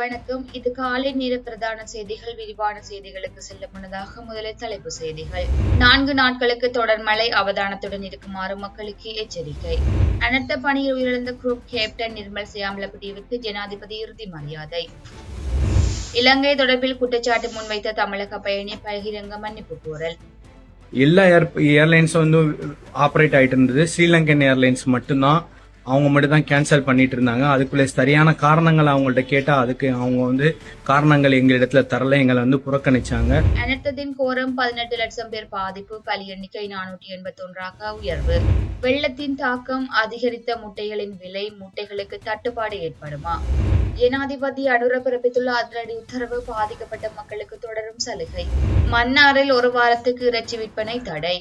வணக்கம். இது காலை நேர பிரதான செய்திகள். விரிவான செய்திகளுக்கு செல்ல முன்னதாக முதலில் தலைப்பு செய்திகள். நான்கு நாட்களுக்கு தொடர் மழை அவதானத்துடன் இருக்குமாறு மக்களுக்கு எச்சரிக்கை. அனர்த்த பணியில் உயிரிழந்த குரூப் கேப்டன் நிர்மல் சியாமலப்பட்டியவுக்கு ஜனாதிபதி இறுதி மரியாதை. இலங்கை தொடர்பில் குற்றச்சாட்டு முன்வைத்த தமிழக பயணி பகிரங்க மன்னிப்பு கோரல். எல்லா ஏர்லைன்ஸ் வந்து ஆப்ரேட் ஆயிட்டு இருந்தது. ஸ்ரீலங்கன் ஏர்லைன்ஸ் மட்டும்தான். அவங்க மட்டும் தான் கேன்சல் பண்ணிட்டு இருந்தாங்க அதுக்குள்ளே சரியான காரணங்கள் அவங்கள்ட்ட கேட்டால் அதுக்கு அவங்க வந்து காரணங்கள் எங்களிடத்துல தரல எங்களை வந்து புறக்கணிச்சாங்க. அனர்த்தத்தின் கோரம் பதினெட்டு லட்சம் பேர் பாதிப்பு பலி எண்ணிக்கை நானூற்றி எண்பத்தி ஒன்றாக உயர்வு. வெள்ளத்தின் தாக்கம் அதிகரித்த முட்டைகளின் விலை முட்டைகளுக்கு தட்டுப்பாடு ஏற்படுமா? ஜனாதிபதி அனுர பிறப்பித்துள்ள அதிரடி உத்தரவு பாதிக்கப்பட்ட மக்களுக்கு தொடரும் சலுகை. மன்னாரில் ஒரு வாரத்துக்கு இறைச்சி விற்பனை தடை.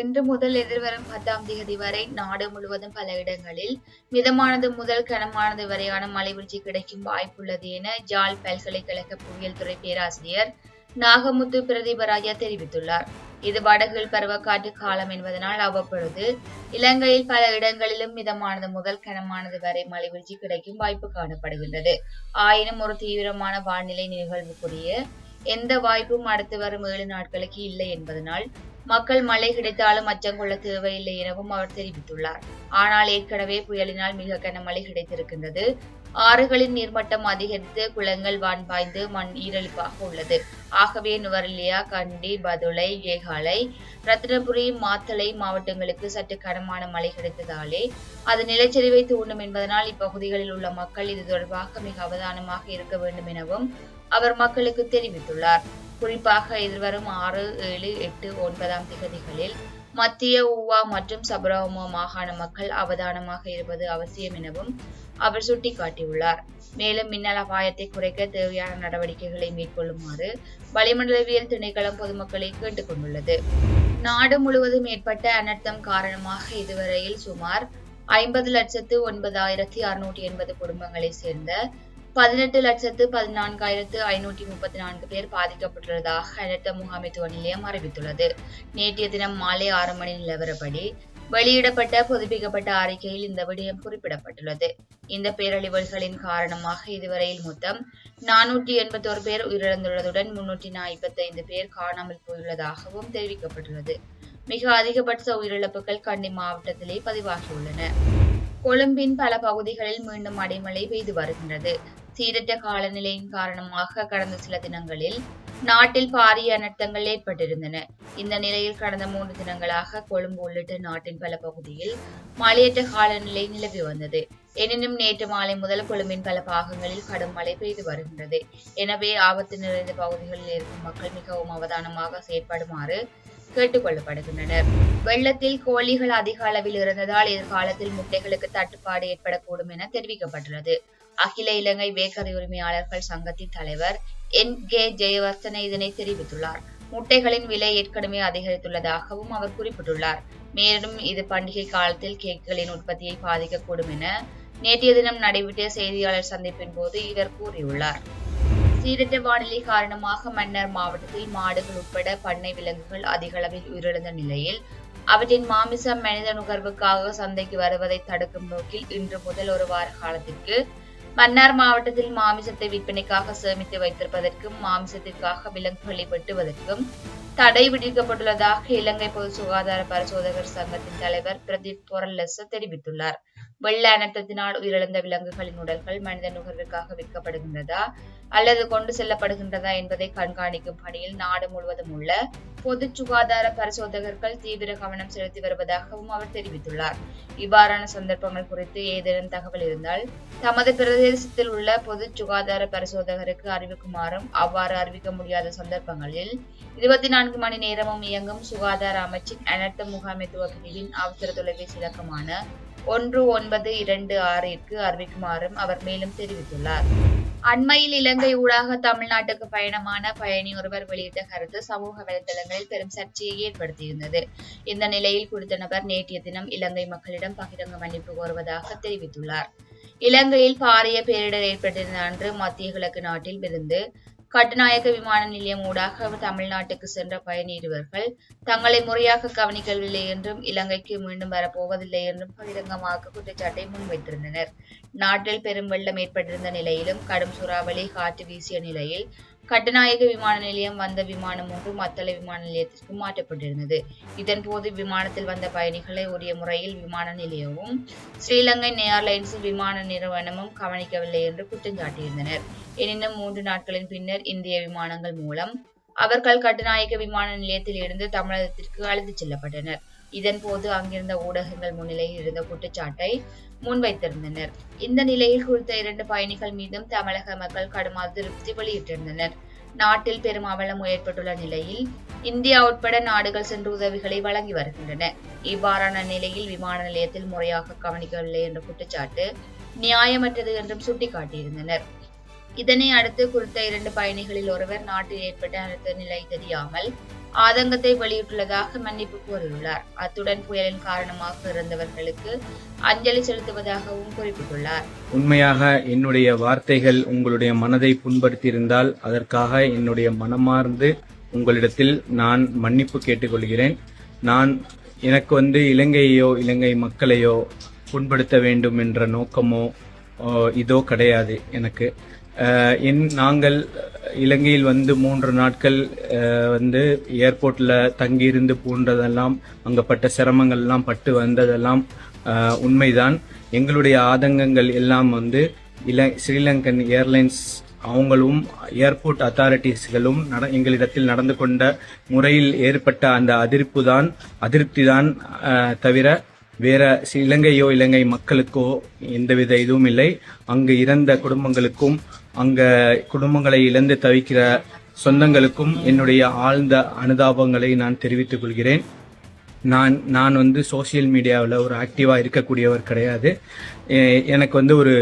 இன்று முதல் எதிர்வரும் பத்தாம் தேதி வரை நாடு முழுவதும் பல இடங்களில் மிதமானது முதல் கனமானது வரையான மழை வீழ்ச்சி கிடைக்கும் வாய்ப்புள்ளது என ஜாழ் பல்கலைக்கழக புவியியல் துறை பேராசிரியர் நாகமுத்து பிரதீபராஜா தெரிவித்துள்ளார். இது வடகில் பருவக்காற்று காலம் என்பதனால் அவ்வப்பொழுது இலங்கையில் பல இடங்களிலும் மிதமானது முதல் கனமானது வரை மழை வீழ்ச்சி கிடைக்கும் வாய்ப்பு காணப்படுகின்றது. ஆயினும் ஒரு தீவிரமான வானிலை நிகழ்வுக்குரிய எந்த வாய்ப்பும் அடுத்து வரும் ஏழு நாட்களுக்கு இல்லை என்பதனால் மக்கள் மழை கிடைத்தாலும் அச்சம் கொள்ள தேவையில்லை எனவும் அவர் தெரிவித்துள்ளார். ஆனால் ஏற்கனவே புயலினால் மிக கனமழை கிடைத்திருக்கின்றது. ஆறுகளின் நீர்மட்டம் அதிகரித்து குளங்கள் வான் பாய்ந்து மண் ஈரழிப்பாக உள்ளது. ஆகவே நுவரலியா கண்டி பதுளை ஏகாலை ரத்தினபுரி மாத்தளை மாவட்டங்களுக்கு சற்று கனமான மழை கிடைத்ததாலே அது நிலச்சரிவை தூண்டும் என்பதனால் இப்பகுதிகளில் உள்ள மக்கள் இது தொடர்பாக மிக அவதானமாக இருக்க வேண்டும் எனவும் அவர் மக்களுக்கு தெரிவித்துள்ளார். குறிப்பாக எதிர்வரும் ஆறு ஏழு எட்டு ஒன்பதாம் திகதிகளில் மத்திய ஊவா மற்றும் சபரகமோ மாகாண மக்கள் அவதானமாக இருப்பது அவசியம் எனவும் அவர் சுட்டிக்காட்டியுள்ளார். மேலும் மின்னல் அபாயத்தை குறைக்க தேவையான நடவடிக்கைகளை மேற்கொள்ளுமாறு வளிமண்டலவியல் திணைக்களம் பொதுமக்களை கேட்டுக் கொண்டுள்ளது. நாடு முழுவதும் ஏற்பட்ட அனர்த்தம் காரணமாக இதுவரையில் சுமார் ஐம்பது லட்சத்து ஒன்பதாயிரத்தி அறுநூற்றி எண்பது குடும்பங்களை சேர்ந்த பதினெட்டு லட்சத்து பதினான்காயிரத்து ஐநூற்றி முப்பத்தி நான்கு பேர் பாதிக்கப்பட்டுள்ளதாக அனர்த்த முகாமைத்துவ நிலையம் அறிவித்துள்ளது. நேற்றைய தினம் மாலை ஆறு மணி நிலவரப்படி வெளியிடப்பட்ட புதுப்பிக்கப்பட்ட அறிக்கையில் இந்த விடயம் குறிப்பிடப்பட்டுள்ளது. இந்த பேரழிவுகளின் காரணமாக இதுவரையில் மொத்தம் நானூற்றி எண்பத்தோரு பேர் உயிரிழந்துள்ளதுடன் முன்னூற்றி நாற்பத்தி ஐந்து பேர் காணாமல் போயுள்ளதாகவும் தெரிவிக்கப்பட்டுள்ளது. மிக அதிகபட்ச உயிரிழப்புகள் கண்டி மாவட்டத்திலே பதிவாகியுள்ளன கொழும்பின் பல பகுதிகளில் மீண்டும் அடைமழை பெய்து வருகின்றது. சீரற்ற காலநிலையின் காரணமாக கடந்த சில தினங்களில் நாட்டில் பாரிய அனர்த்தங்கள் ஏற்பட்டிருந்தன. இந்த நிலையில் கடந்த மூன்று தினங்களாக கொழும்பு உள்ளிட்ட நாட்டின் பல பகுதியில் மழையற்ற காலநிலை நிலவி வந்தது. எனினும் நேற்று மாலை முதல் கொழும்பின் பல பாகங்களில் கடும் மழை பெய்து வருகின்றது. எனவே ஆபத்து நிறைந்த பகுதிகளில் இருக்கும் மக்கள் மிகவும் அவதானமாக செயற்படுமாறு கேட்டுக்கொள்ளப்படுகின்றனர் வெள்ளத்தில் கோழிகள் அதிக அளவில் இருந்ததால் எதிர்காலத்தில் முட்டைகளுக்கு தட்டுப்பாடு ஏற்படக்கூடும் என தெரிவிக்கப்பட்டுள்ளது. அகில இலங்கை பேக்கரி உரிமையாளர்கள் சங்கத்தின் தலைவர் என். கே. ஜெயவர்த்தன இதனை தெரிவித்துள்ளார். முட்டைகளின் விலை ஏற்கனவே அதிகரித்துள்ளதாகவும் அவர் குறிப்பிட்டுள்ளார். மேலும் இது பண்டிகை காலத்தில் கேக்குகளின் உற்பத்தியை பாதிக்கக்கூடும் என நேற்றைய தினம் நடைபெற்ற செய்தியாளர் சந்திப்பின் போது இவர் கூறியுள்ளார். சீரற்ற வானிலை காரணமாக மன்னர் மாவட்டத்தில் மாடுகள் உட்பட பண்ணை விலங்குகள் அதிக அளவில் உயிரிழந்த நிலையில் அவற்றின் மாமிசம் மனித நுகர்வுக்காக சந்தைக்கு வருவதை தடுக்கும் நோக்கில் இன்று முதல் ஒரு வார காலத்திற்கு மன்னார் மாவட்டத்தில் மாமிசத்தை விற்பனைக்காக சேமித்து வைத்திருப்பதற்கும் மாமிசத்திற்காக விலங்குகளை வெட்டுவதற்கும் தடை விதிக்கப்பட்டுள்ளதாக இலங்கை பொது சுகாதார பரிசோதகர் சங்கத்தின் தலைவர் பிரதீப் பொரல்லச தெரிவித்துள்ளார். வெள்ள அனர்த்தத்தினால் உயிரிழந்த விலங்குகளின் உடல்கள் மனித நுகர்விற்காக விற்கப்படுகின்றதா? அல்லது கொண்டு செல்லப்படுகின்றதா என்பதை கண்காணிக்கும் பணியில் நாடு முழுவதும் உள்ள பொது சுகாதார பரிசோதகர்கள் தீவிர கவனம் செலுத்தி வருவதாகவும் அவர் தெரிவித்துள்ளார். இவ்வாறான சந்தர்ப்பங்கள் குறித்து ஏதேனும் தகவல் இருந்தால் தமது பிரதேசத்தில் உள்ள பொது சுகாதார பரிசோதகருக்கு அறிவிக்குமாறும் அவ்வாறு அறிவிக்க முடியாத சந்தர்ப்பங்களில் இருபத்தி நான்கு மணி நேரமும் இயங்கும் சுகாதார அமைச்சின் அனர்த்த முகாமைத்துவ பிரிவின் அவசர தொலைபேசி இலக்கமான ஒன்று ஒன்பது இரண்டு ஆறிற்கு அறிவிக்குமாறும் அவர் மேலும் தெரிவித்துள்ளார். அண்மையில் இலங்கை ஊடாக தமிழ்நாட்டுக்கு பயணமான பயணி ஒருவர் வெளியிட்ட கருத்து சமூக வலைதளங்களில் பெரும் சர்ச்சையை ஏற்படுத்தியிருந்தது. இந்த நிலையில் குறித்த நபர் நேற்றைய தினம் இலங்கை மக்களிடம் பகிரங்க மன்னிப்பு கோருவதாக தெரிவித்துள்ளார். இலங்கையில் பாரிய பேரிடர் ஏற்பட்டிருந்த அன்று மத்திய கிழக்கு நாட்டில் இருந்து கட்டுநாயக்க விமான நிலையம் ஊடாக தமிழ்நாட்டுக்கு சென்ற பயணியர்கள் தங்களை முறையாக கவனிக்கவில்லை என்றும் இலங்கைக்கு மீண்டும் வரப்போவதில்லை என்றும் பகிரங்கமாக குற்றச்சாட்டை முன்வைத்திருந்தனர். நாட்டில் பெரும் வெள்ளம் ஏற்பட்டிருந்த நிலையிலும் கடும் சூறாவளி காற்று வீசிய நிலையில் கட்டுநாயக விமான நிலையம் வந்த விமானம் ஒன்று மத்தளை விமான நிலையத்திற்கு மாற்றப்பட்டிருந்தது. இதன்போது விமானத்தில் வந்த பயணிகளை உரிய முறையில் விமான நிலையமும் ஸ்ரீலங்கை ஏர்லைன்ஸ் விமான நிறுவனமும் கவனிக்கவில்லை என்று குற்றம் சாட்டியிருந்தனர். எனினும் மூன்று நாட்களின் பின்னர் இந்திய விமானங்கள் மூலம் அவர்கள் கட்டுநாயக்க விமான நிலையத்தில் இருந்து தமிழகத்திற்கு அழைத்துச் செல்லப்பட்டனர். இதன்போது அங்கிருந்த ஊடகங்கள் முன்னிலையில் இருந்த குற்றச்சாட்டை முன்வைத்திருந்தனர். இந்த நிலையில் குறித்த இரண்டு பயணிகள் மீதும் தமிழக மக்கள் கடும் அதிருப்தி வெளியிட்டிருந்தனர். நாட்டில் பெரும் அவலம் ஏற்பட்டுள்ள நிலையில் இந்தியா உட்பட நாடுகள் சென்று உதவிகளை வழங்கி வருகின்றன. இவ்வாறான நிலையில் விமான நிலையத்தில் முறையாக கவனிக்கவில்லை என்ற குற்றச்சாட்டு நியாயமற்றது என்றும் சுட்டிக்காட்டியிருந்தனர். இதனை அடுத்து குறித்த இரண்டு பயணிகளில் ஒருவர் நாட்டில் ஏற்பட்ட அழுத்த நிலை தெரியாமல் ஆதங்கத்தை வெளியிட்டுள்ளதாக மன்னிப்பு கோரியுள்ளார் அத்துடன் புயலின் காரணமாக இறந்தவர்களுக்கு அஞ்சலி செலுத்துவதாகவும் குறிப்பிட்டுள்ளார். உண்மையாக என்னுடைய வார்த்தைகள் உங்களுடைய மனதை புண்படுத்தியிருந்தால் அதற்காக என்னுடைய மனமார்ந்து உங்களிடத்தில் நான் மன்னிப்பு கேட்டுக்கொள்கிறேன். நான் எனக்கு வந்து இலங்கையோ இலங்கை மக்களையோ புண்படுத்த வேண்டும் என்ற நோக்கமோ இதோ கிடையாது எனக்கு. என் நாங்கள் இலங்கையில் வந்து மூன்று நாட்கள் வந்து ஏர்போர்ட்டில் தங்கியிருந்து போன்றதெல்லாம் அங்கப்பட்ட சிரமங்கள்லாம் பட்டு வந்ததெல்லாம் உண்மைதான். எங்களுடைய ஆதங்கங்கள் எல்லாம் வந்து இல ஸ்ரீலங்கன் ஏர்லைன்ஸ் அவங்களும் ஏர்போர்ட் அத்தாரிட்டிஸ்களும் நட எங்களிடத்தில் நடந்து கொண்ட முறையில் ஏற்பட்ட அந்த அதிர்ப்பு தான் அதிருப்தி தான் தவிர வேற இலங்கையோ இலங்கை மக்களுக்கோ எந்தவித இதுவும் இல்லை. அங்கு இறந்த குடும்பங்களுக்கும் அங்க குடும்பங்களை இழந்து தவிக்கிற சொந்தங்களுக்கும் என்னுடைய ஆழ்ந்த அனுதாபங்களை நான் தெரிவித்துக் கொள்கிறேன். நான் நான் வந்து சோஷியல் மீடியாவில் ஒரு ஆக்டிவாக இருக்கக்கூடியவர் கிடையாது. எனக்கு வந்து ஒரு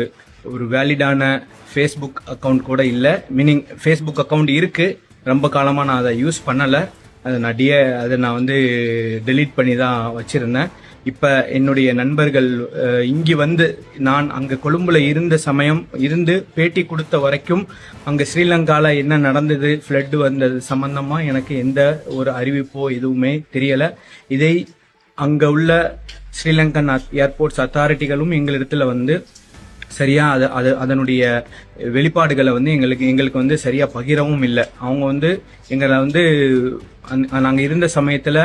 ஒரு வேலிடான ஃபேஸ்புக் அக்கவுண்ட் கூட இல்லை. மீனிங் ஃபேஸ்புக் அக்கவுண்ட் இருக்குது ரொம்ப காலமாக நான் அதை யூஸ் பண்ணலை. அதை நான் டிய அதை நான் வந்து டெலீட் பண்ணி தான் வச்சுருந்தேன். இப்போ என்னுடைய நண்பர்கள் இங்கே வந்து நான் அங்கே கொழும்புல இருந்த சமயம் இருந்து பேட்டி கொடுத்த வரைக்கும் அங்கே ஸ்ரீலங்கால என்ன நடந்தது ஃப்ளட்டு வந்தது சம்பந்தமா எனக்கு எந்த ஒரு அறிவிப்போ எதுவுமே தெரியல. இதை அங்க உள்ள ஸ்ரீலங்கன் ஏர்போர்ட்ஸ் அத்தாரிட்டிகளும் எங்களிடத்துல வந்து சரியா அது அது அதனுடைய வெளிப்பாடுகளை வந்து எங்களுக்கு எங்களுக்கு வந்து சரியா பகிரவும் இல்லை. அவங்க வந்து எங்களை வந்து அந்த- நாங்க இருந்த சமயத்துல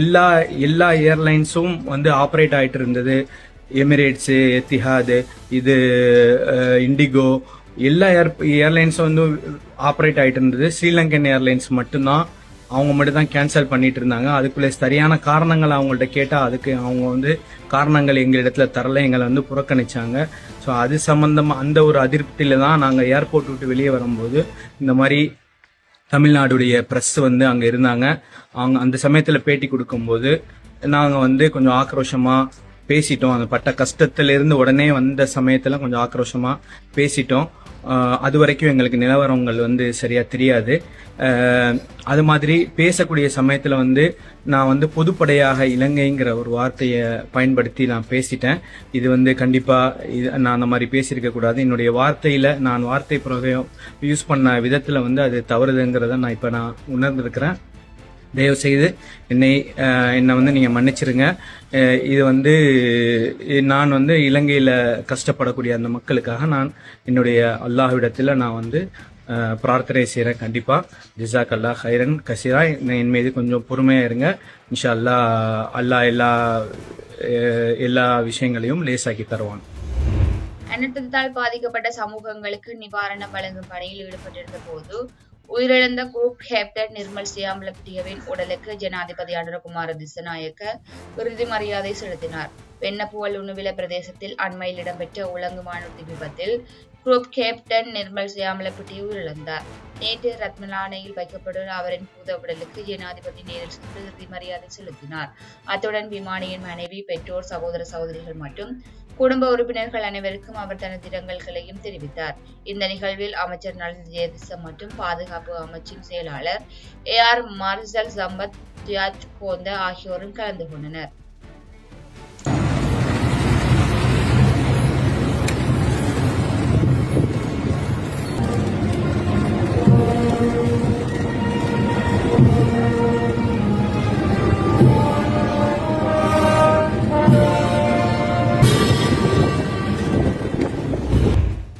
எல்லா எல்லா ஏர்லைன்ஸும் வந்து ஆப்ரேட் ஆகிட்டு இருந்தது. எமிரேட்ஸு எத்திஹாது இது இண்டிகோ எல்லா ஏர் ஏர்லைன்ஸும் வந்து ஆப்ரேட் ஆகிட்டு இருந்தது. ஸ்ரீலங்கன் ஏர்லைன்ஸ் மட்டும்தான் அவங்க மட்டும் தான் கேன்சல் பண்ணிட்டு இருந்தாங்க. அதுக்குள்ளே சரியான காரணங்கள் அவங்கள்ட்ட கேட்டால் அதுக்கு அவங்க வந்து காரணங்கள் எங்களிடத்துல தரல எங்களை வந்து புறக்கணிச்சாங்க. ஸோ அது சம்மந்தமாக அந்த ஒரு அதிருப்தியில் தான் நாங்கள் ஏர்போர்ட் விட்டு வெளியே வரும்போது இந்த மாதிரி தமிழ்நாடுடைய பிரஸ் வந்து அங்க இருந்தாங்க. அவங்க அந்த சமயத்துல பேட்டி கொடுக்கும்போது நாங்க வந்து கொஞ்சம் ஆக்ரோஷமா பேசிட்டோம். அந்த பட்ட கஷ்டத்துல இருந்து உடனே வந்த சமயத்துல கொஞ்சம் ஆக்ரோஷமா பேசிட்டோம். அது வரைக்கும் எங்களுக்கு நிலவரங்கள் வந்து சரியா தெரியாது. அது மாதிரி பேசக்கூடிய சமயத்துல வந்து நான் வந்து பொதுப்படையாக இலங்கைங்கிற ஒரு வார்த்தையை பயன்படுத்தி நான் பேசிட்டேன். இது வந்து கண்டிப்பாக இது நான் அந்த மாதிரி பேசியிருக்க கூடாது. என்னுடைய வார்த்தையில நான் வார்த்தை பிரயோகம் யூஸ் பண்ண விதத்தில் வந்து அது தவறுதுங்கிறத நான் இப்போ நான் உணர்ந்திருக்கிறேன். தயவு செய்து என்னை என்னை வந்து நீங்கள் மன்னிச்சிருங்க. இது வந்து நான் வந்து இலங்கையில் கஷ்டப்படக்கூடிய அந்த மக்களுக்காக நான் என்னுடைய அல்லாஹ்விடத்தில் நான் வந்து பிரார்த்தனை செய்கிறேன் கண்டிப்பாக ஜிசாக் அல்லாஹ் ஹைரன் கசீரா. என் மீது கொஞ்சம் பொறுமையாக இருங்க. இன்ஷா அல்லாஹ் அல்லாஹ் எல்லா எல்லா விஷயங்களையும் லேசாக்கி தருவான். அனர்த்தத்தால் பாதிக்கப்பட்ட சமூகங்களுக்கு நிவாரணம் வழங்கும் பணியில் ஈடுபட்டிருந்த போது உயிரிழந்த குரூப் கேப்டன் நிர்மல் சியாம்பலப்பிட்டியவின் உடலுக்கு ஜனாதிபதி அனுரகுமார திசநாயக்க இறுதி மரியாதை செலுத்தினார். வெண்ணப்புவல் உணவில பிரதேசத்தில் அண்மையில் இடம்பெற்ற உலங்கு வானூர்தி விபத்தில் குரூப் கேப்டன் நிர்மல் சியாமலப்பட்டி உயிரிழந்தார். நேற்று ரத்மலானையில் வைக்கப்படும் அவரின் பூத உடலுக்கு ஜனாதிபதி நேரில் சென்று இறுதி மரியாதை செலுத்தினார். அத்துடன் விமானியின் மனைவி பெற்றோர் சகோதர சகோதரிகள் மற்றும் குடும்ப உறுப்பினர்கள் அனைவருக்கும் அவர் தனது இரங்கல்களையும் தெரிவித்தார். இந்த நிகழ்வில் அமைச்சர் நலின் ஜெயதிச மற்றும் பாதுகாப்பு அமைச்சின் செயலாளர் ஏ ஆர் மார்சல் சம்பத் ஜியாத் போந்த ஆகியோரும் கலந்து கொண்டனர்.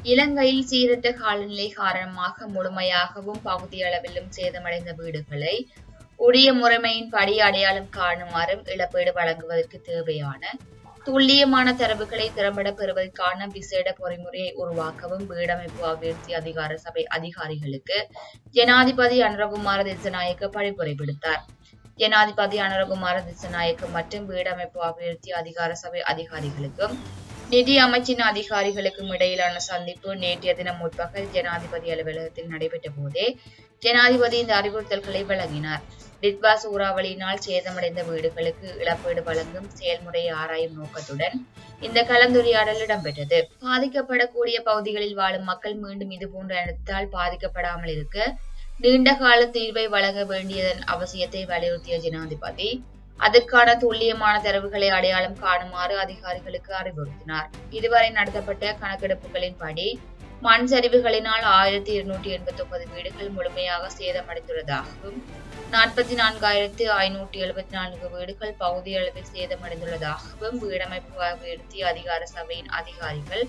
இலங்கையில் சீரற்ற காலநிலை காரணமாக முழுமையாகவும் பகுதியளவிலும் சேதமடைந்த வீடுகளை உரிய முறைமையின்படி அடையாளம் காணுமாறும் இழப்பீடு வழங்குவதற்கு தேவையான துல்லியமான தரவுகளை திறம்பட பெறுவதற்கான விசேட பொறிமுறையை உருவாக்கவும் வீடமைப்பு அபிவிருத்தி அதிகார சபை அதிகாரிகளுக்கு ஜனாதிபதி அனுரகுமார திசநாயக்க பரிந்துரை விடுத்தார் ஜனாதிபதி அனுரகுமார திசநாயக்க மற்றும் வீடமைப்பு அபிவிருத்தி அதிகார சபை அதிகாரிகளுக்கும் நிதி அமைச்சின் அதிகாரிகளுக்கும் இடையிலான சந்திப்பு நேற்றைய தினம் முற்பகல் ஜனாதிபதி அலுவலகத்தில் நடைபெற்ற போதே ஜனாதிபதி இந்த அறிவுறுத்தல்களை வழங்கினார் டிட்வா சூறாவளியினால் சேதமடைந்த வீடுகளுக்கு இழப்பீடு வழங்கும் செயல்முறையை ஆராயும் நோக்கத்துடன் இந்த கலந்துரையாடல் இடம்பெற்றது. பாதிக்கப்படக்கூடிய பகுதிகளில் வாழும் மக்கள் மீண்டும் இதுபோன்ற அழுத்தத்தால் பாதிக்கப்படாமல் இருக்க நீண்ட கால தீர்வை வழங்க வேண்டியதன் அவசியத்தை வலியுறுத்திய ஜனாதிபதி அதற்கான துல்லியமான தரவுகளை அடையாளம் காணுமாறு அதிகாரிகளுக்கு அறிவுறுத்தினார். இதுவரை நடத்தப்பட்ட கணக்கெடுப்புகளின்படி மண் சரிவுகளினால் ஆயிரத்தி இருநூற்றி எண்பத்தி ஒன்பது வீடுகள் முழுமையாக சேதமடைந்துள்ளதாகவும் நாற்பத்தி நான்காயிரத்து ஐநூற்றி எழுபத்தி நான்கு வீடுகள் பகுதியளவில் சேதமடைந்துள்ளதாகவும் வீடமைப்பு அபிவிருத்தி அதிகார சபையின் அதிகாரிகள்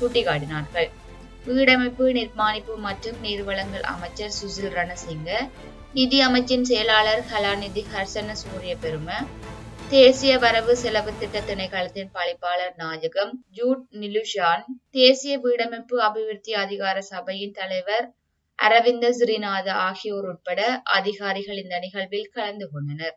சுட்டிக்காட்டினார்கள். வீடமைப்பு நிர்மாணிப்பு மற்றும் நீர்வளங்கள் அமைச்சர் சுசில் ரணசிங்க நிதி அமைச்சின் செயலாளர் கலாநிதி ஹர்சன சூரிய பெரும தேசிய வரவு செலவு திட்ட திணைக்களத்தின் பணிப்பாளர் நாயகம் ஜூட் நிலுஷான் தேசிய வீடமைப்பு அபிவிருத்தி அதிகார சபையின் தலைவர் அரவிந்த ஸ்ரீநாத ஆகியோர் உட்பட அதிகாரிகள் இந்த நிகழ்வில் கலந்து கொண்டனர்.